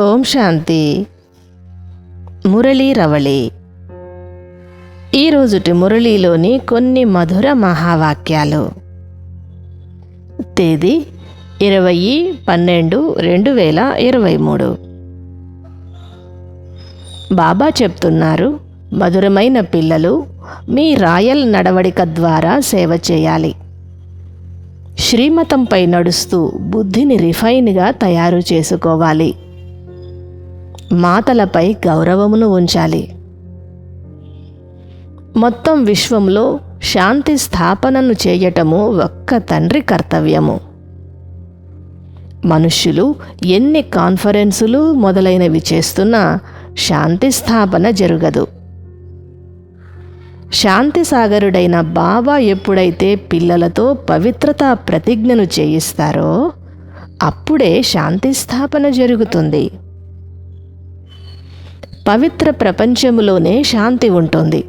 ఓం శాంతి. మురళీ రవళి. ఈరోజుటి మురళీలోని కొన్ని మధుర మహావాక్యాలు. తేదీ ఇరవై పన్నెండు రెండు వేల ఇరవై మూడు. బాబా చెప్తున్నారు మధురమైన పిల్లలు మీ రాయల్ నడవడిక ద్వారా సేవ చేయాలి. శ్రీమతంపై నడుస్తూ బుద్ధిని రిఫైన్గా తయారు చేసుకోవాలి. మాతలపై గౌరవమును ఉంచాలి. మొత్తం విశ్వంలో శాంతి స్థాపనను చేయటము ఒక్క తండ్రి కర్తవ్యము. మనుష్యులు ఎన్ని కాన్ఫరెన్సులు మొదలైనవి చేస్తున్నా శాంతి స్థాపన జరగదు. శాంతి సాగరుడైన బాబా ఎప్పుడైతే పిల్లలతో పవిత్రతా ప్రతిజ్ఞను చేయిస్తారో అప్పుడే శాంతి స్థాపన జరుగుతుంది. పవిత్ర ప్రపంచములోనే శాంతి ఉంటుంది.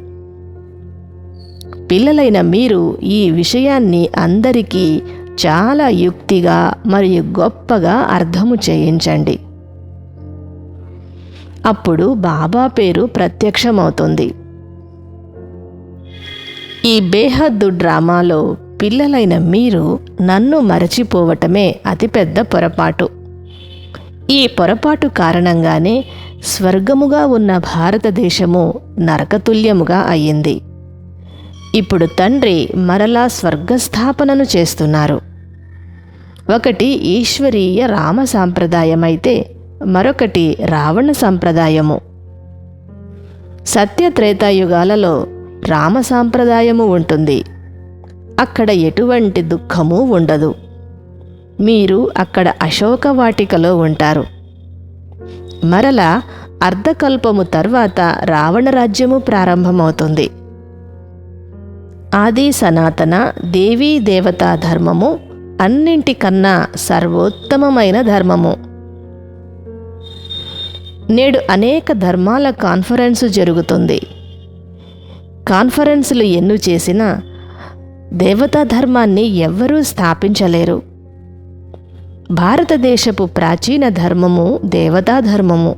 పిల్లలైన మీరు ఈ విషయాన్ని అందరికీ చాలా యుక్తిగా మరియు గొప్పగా అర్థము చేయించండి. అప్పుడు బాబా పేరు ప్రత్యక్షమవుతుంది. ఈ బేహద్దు డ్రామాలో పిల్లలైన మీరు నన్ను మరచిపోవటమే అతిపెద్ద పొరపాటు. ఈ పొరపాటు కారణంగానే స్వర్గముగా ఉన్న భారతదేశము నరకతుల్యముగా అయ్యింది. ఇప్పుడు తండ్రి మరలా స్వర్గస్థాపనను చేస్తున్నారు. ఒకటి ఈశ్వరీయ రామ సాంప్రదాయమైతే మరొకటి రావణ సాంప్రదాయము. సత్యత్రేతాయుగాలలో రామ సాంప్రదాయము ఉంటుంది. అక్కడ ఎటువంటి దుఃఖము ఉండదు. మీరు అక్కడ అశోక వాటికలో ఉంటారు. మరలా అర్ధకల్పము తర్వాత రావణరాజ్యము ప్రారంభమవుతుంది. ఆది సనాతన దేవీ దేవతా ధర్మము అన్నింటికన్నా సర్వోత్తమమైన ధర్మము. నేడు అనేక ధర్మాల కాన్ఫరెన్సు జరుగుతుంది. కాన్ఫరెన్సులు ఎన్ను చేసినా దేవతా ధర్మాన్ని ఎవ్వరూ స్థాపించలేరు. భారతదేశపు ప్రాచీన ధర్మము దేవతా ధర్మము.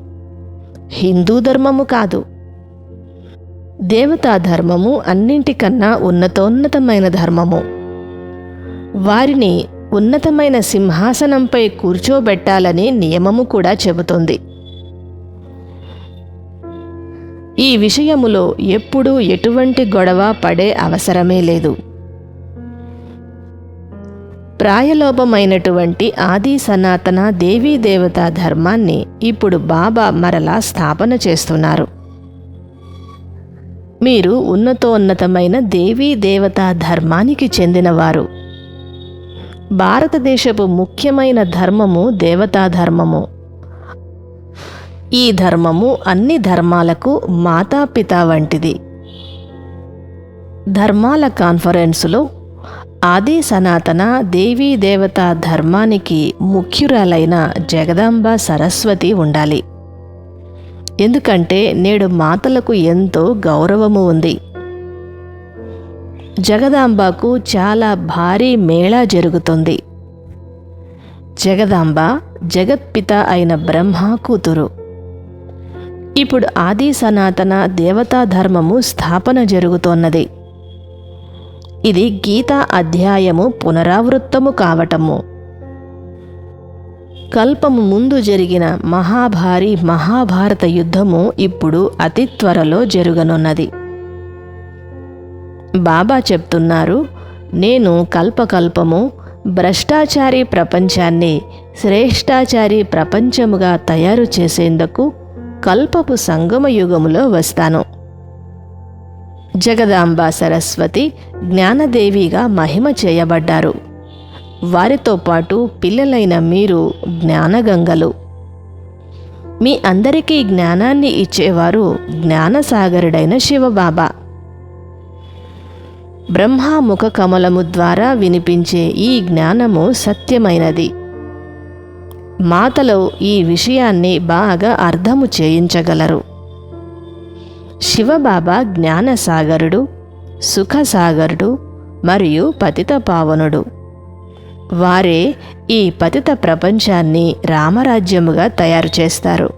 హిందూ ధర్మము కాదు. దేవతా ధర్మము అన్నింటికన్నా ఉన్నతోన్నతమైన ధర్మము. వారిని ఉన్నతమైన సింహాసనంపై కూర్చోబెట్టాలని నియమము కూడా చెబుతుంది. ఈ విషయములో ఎప్పుడూ ఎటువంటి గొడవ పడే అవసరమే లేదు. ప్రాయలోపమైనటువంటి ఆది సనాతన దేవీ దేవతా ధర్మాన్ని ఇప్పుడు బాబా మరలా స్థాపన చేస్తున్నారు. మీరు ఉన్నతోన్నతమైన దేవీ దేవతా ధర్మానికి చెందినవారు. భారతదేశపు ముఖ్యమైన ధర్మము దేవతా ధర్మము. ఈ ధర్మము అన్ని ధర్మాలకు మాతాపిత వంటిది. ధర్మాల కాన్ఫరెన్సులో ఆది సనాతన దేవీ దేవతా ధర్మానికి ముఖ్యురాలైన జగదాంబ సరస్వతి ఉండాలి. ఎందుకంటే నేడు మాతలకు ఎంతో గౌరవము ఉంది. జగదాంబకు చాలా భారీ మేళా జరుగుతుంది. జగదాంబ జగత్పిత అయిన బ్రహ్మ కూతురు. ఇప్పుడు ఆది సనాతన దేవతా ధర్మము స్థాపన జరుగుతోన్నది. ఇది గీతా అధ్యాయము పునరావృత్తము కావటము. కల్పము ముందు జరిగిన మహాభారీ మహాభారత యుద్ధము ఇప్పుడు అతి త్వరలో జరుగనున్నది. బాబా చెప్తున్నారు నేను కల్పకల్పము భ్రష్టాచారి ప్రపంచాన్ని శ్రేష్టాచారి ప్రపంచముగా తయారు చేసేందుకు కల్పపు సంగమ యుగములో వస్తాను. జగదాంబ సరస్వతి జ్ఞానదేవిగా మహిమ చేయబడ్డారు. వారితో పాటు పిల్లలైన మీరు జ్ఞానగంగలు. మీ అందరికీ జ్ఞానాన్ని ఇచ్చేవారు జ్ఞానసాగరుడైన శివబాబా. బ్రహ్మాముఖ కమలము ద్వారా వినిపించే ఈ జ్ఞానము సత్యమైనది. మాతలో ఈ విషయాన్ని బాగా అర్థము చేయించగలరు. శివబాబా జ్ఞానసాగరుడు సుఖసాగరుడు మరియు పతిత పావనుడు వారే ఈ పతిత ప్రపంచాన్ని రామరాజ్యముగా తయారు చేస్తారు.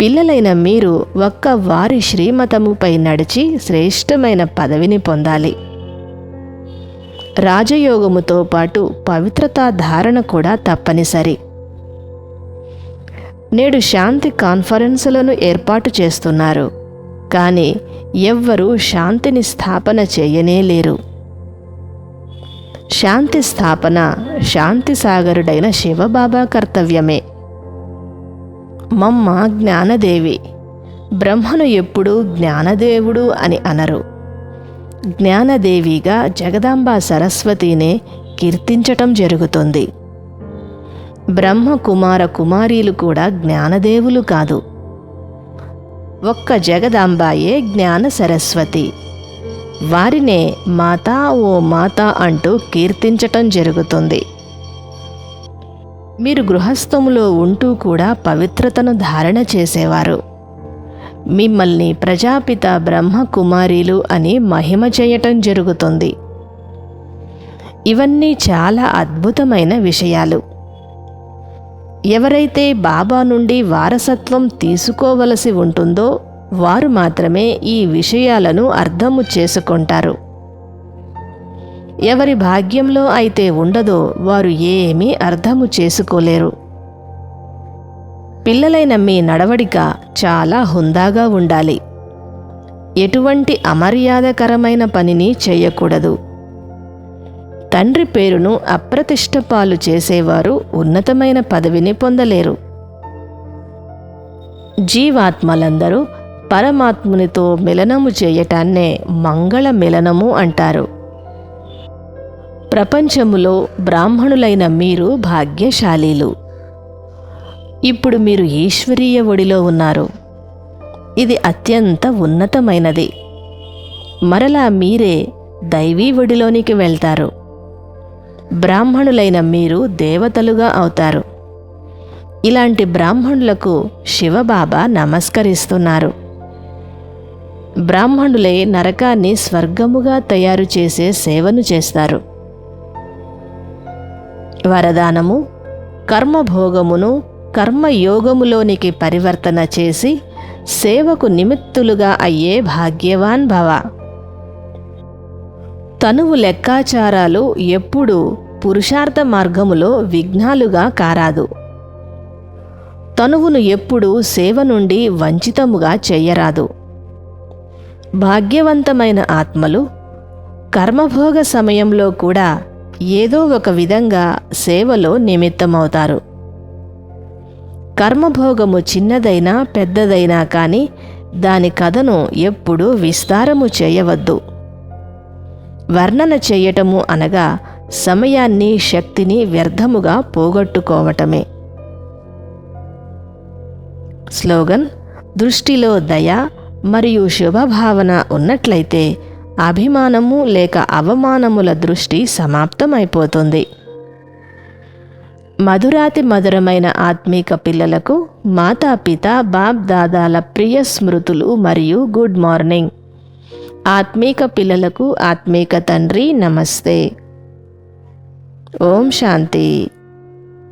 పిల్లలైన మీరు ఒక్క వారి శ్రీమతముపై నడిచి శ్రేష్టమైన పదవిని పొందాలి. రాజయోగముతో పాటు పవిత్రతా ధారణ కూడా తప్పనిసరి. నేడు శాంతి కాన్ఫరెన్సులను ఏర్పాటు చేస్తున్నారు. కానీ ఎవ్వరూ శాంతిని స్థాపన చేయనే లేరు. శాంతి స్థాపన శాంతి సాగరుడైన శివబాబా కర్తవ్యమే. మమ్మ జ్ఞానదేవి బ్రహ్మను ఎప్పుడూ జ్ఞానదేవుడు అని అనరు. జ్ఞానదేవిగా జగదాంబ సరస్వతినే కీర్తించటం జరుగుతుంది. బ్రహ్మ కుమార కుమారీలు కూడా జ్ఞానదేవులు కాదు. ఒక్క జగదాంబాయే జ్ఞాన సరస్వతి. వారినే మాతా ఓ మాతా అంటూ కీర్తించటం జరుగుతుంది. మీరు గృహస్థములో ఉంటూ కూడా పవిత్రతను ధారణ చేసేవారు. మిమ్మల్ని ప్రజాపిత బ్రహ్మ కుమారీలు అని మహిమ చేయటం జరుగుతుంది. ఇవన్నీ చాలా అద్భుతమైన విషయాలు. ఎవరైతే బాబా నుండి వారసత్వం తీసుకోవలసి ఉంటుందో వారు మాత్రమే ఈ విషయాలను అర్థము చేసుకుంటారు. ఎవరి భాగ్యంలో అయితే ఉండదో వారు ఏమీ అర్థము చేసుకోలేరు. పిల్లలైన మీ నడవడిక చాలా హుందాగా ఉండాలి. ఎటువంటి అమర్యాదకరమైన పనిని చేయకూడదు. తండ్రి పేరును అప్రతిష్టపాలు చేసేవారు ఉన్నతమైన పదవిని పొందలేరు. జీవాత్మలందరూ పరమాత్మునితో మిలనము చేయటాన్నే మంగళ మిలనము అంటారు. ప్రపంచములో బ్రాహ్మణులైన మీరు భాగ్యశాలీలు. ఇప్పుడు మీరు ఈశ్వరీయ ఒడిలో ఉన్నారు. ఇది అత్యంత ఉన్నతమైనది. మరలా మీరే దైవీ ఒడిలోనికి వెళ్తారు. బ్రాహ్మణులైన మీరు దేవతలుగా అవుతారు. ఇలాంటి బ్రాహ్మణులకు శివబాబా నమస్కరిస్తున్నారు. బ్రాహ్మణులే నరకాన్ని స్వర్గముగా తయారు చేసే సేవను చేస్తారు. వరదానము కర్మభోగమును కర్మయోగములోనికి పరివర్తన చేసి సేవకు నిమిత్తులుగా అయ్యే భాగ్యవాన్ భవ. తనువు లెక్కాచారాలు ఎప్పుడూ పురుషార్థ మార్గములో విఘ్నాలుగా కారాదు. తనువును ఎప్పుడూ సేవ నుండి వంచితముగా చెయ్యరాదు భాగ్యవంతమైన ఆత్మలు కర్మభోగ సమయంలో కూడా ఏదో ఒక విధంగా సేవలో నిమిత్తమవుతారు. కర్మభోగము చిన్నదైనా పెద్దదైనా కానీ దాని కథను ఎప్పుడూ విస్తారము చేయవద్దు. వర్ణన చేయటము అనగా సమయాన్ని శక్తిని వ్యర్థముగా పోగొట్టుకోవటమే. స్లోగన్ దృష్టిలో దయ మరియు శుభభావన ఉన్నట్లయితే అభిమానము లేక అవమానముల దృష్టి సమాప్తమైపోతుంది. మధురాతి మధురమైన ఆత్మీక పిల్లలకు మాతాపిత బాప్ దాదాల ప్రియ స్మృతులు మరియు గుడ్ మార్నింగ్. ఆత్మీక పిల్లలకు ఆత్మీక తండ్రి నమస్తే. ఓం శాంతి